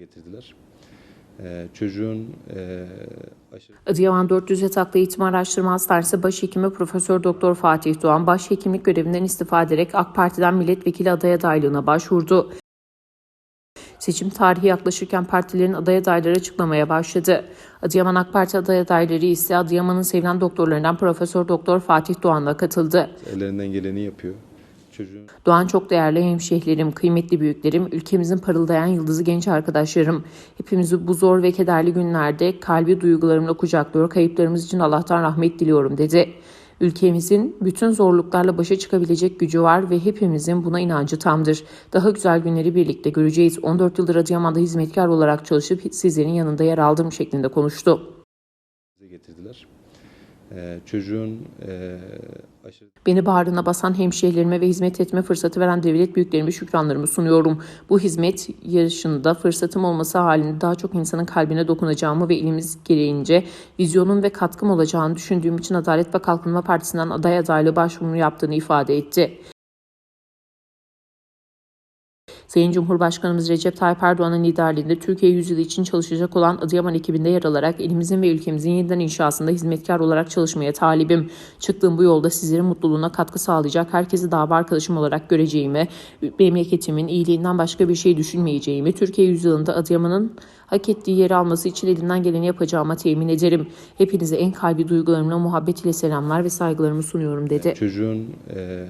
getirdiler. Ee, çocuğun e, aşırı Adıyaman 400 yataklı eğitim araştırma hastanesi başhekimi Profesör Doktor Fatih Doğan başhekimlik görevinden istifa ederek AK Parti'den milletvekili aday adaylığına başvurdu. Seçim tarihi yaklaşırken partilerin aday adayları açıklamaya başladı. Adıyaman AK Parti aday adayları ise Adıyaman'ın sevilen doktorlarından Profesör Doktor Fatih Doğan'la katıldı. ellerinden geleni yapıyor. Çocuğun Doğan çok değerli hemşehrilerim, kıymetli büyüklerim, ülkemizin parıldayan yıldızı genç arkadaşlarım. Hepimizi bu zor ve kederli günlerde kalbi duygularımla kucaklıyor, kayıplarımız için Allah'tan rahmet diliyorum dedi. Ülkemizin bütün zorluklarla başa çıkabilecek gücü var ve hepimizin buna inancı tamdır. Daha güzel günleri birlikte göreceğiz. 14 yıldır Adıyaman'da hizmetkar olarak çalışıp sizlerin yanında yer aldım şeklinde konuştu. getirdiler. Ee, çocuğun e, Beni bağrına basan hemşehrilerime ve hizmet etme fırsatı veren devlet büyüklerime şükranlarımı sunuyorum. Bu hizmet yarışında fırsatım olması halinde daha çok insanın kalbine dokunacağımı ve elimiz gereğince vizyonum ve katkım olacağını düşündüğüm için Adalet ve Kalkınma Partisi'nden aday adaylığı başvurunu yaptığını ifade etti. Sayın Cumhurbaşkanımız Recep Tayyip Erdoğan'ın liderliğinde Türkiye yüzyılı için çalışacak olan Adıyaman ekibinde yer alarak elimizin ve ülkemizin yeniden inşasında hizmetkar olarak çalışmaya talibim. Çıktığım bu yolda sizlerin mutluluğuna katkı sağlayacak herkesi dava arkadaşım olarak göreceğimi, memleketimin iyiliğinden başka bir şey düşünmeyeceğimi, Türkiye yüzyılında Adıyaman'ın hak ettiği yeri alması için elimden geleni yapacağıma temin ederim. Hepinize en kalbi duygularımla muhabbet ile selamlar ve saygılarımı sunuyorum dedi. çocuğun e,